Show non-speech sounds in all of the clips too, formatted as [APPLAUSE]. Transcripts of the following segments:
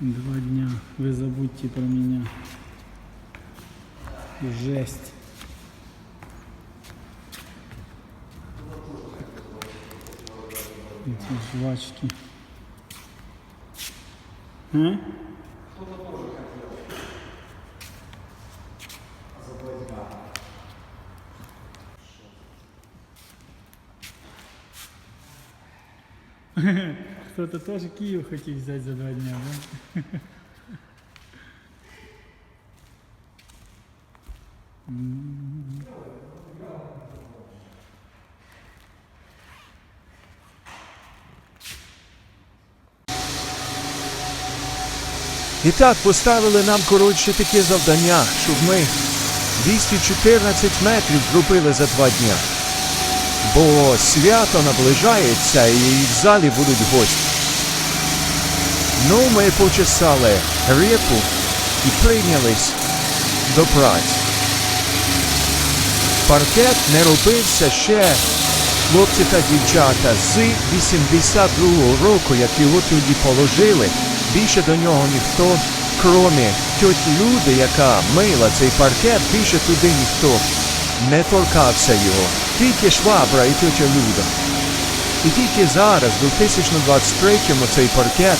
Два дня. Вы забудьте про меня. Жесть. Эти жвачки. А? [LAUGHS] Кто-то тоже Киев хотел взять за два дня, да? І так поставили нам коротше таке завдання, щоб ми 214 метрів зробили за два дня. Бо свято наближається і в залі будуть гості. Ну, ми почесали ріку і прийнялись до праці. Паркет не робився ще хлопці та дівчата з 82-го року, як його тоді положили. Більше до нього ніхто, кромі тьоті Люди, яка мила цей паркет, більше туди ніхто не торкався його. Тільки швабра і тьотя Люда. І тільки зараз, у 2023-му, цей паркет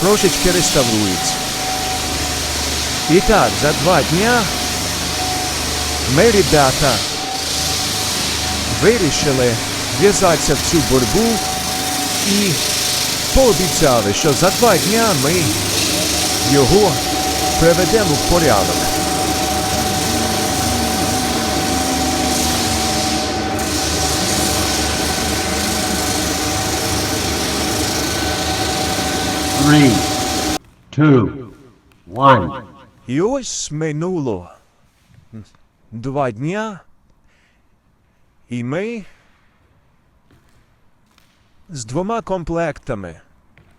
трошечки реставрується. І так, за два дня ми, ребята, вирішили в'язатися в цю боротьбу і пообіцяли, що за два дня ми його приведемо в порядок. Three, two, one. І ось минуло два дня, і ми з двома комплектами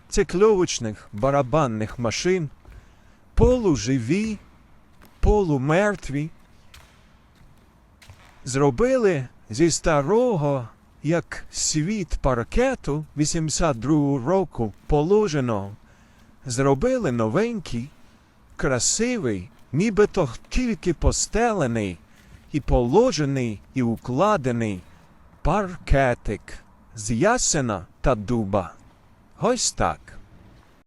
цикльовочних барабанних машин, полуживі, полумертві, зробили зі старого, як світ паркету 82 року положено, зробили новенький красивий, нібито тільки постелений і положений і укладений паркетик з ясена та дуба. Ось так.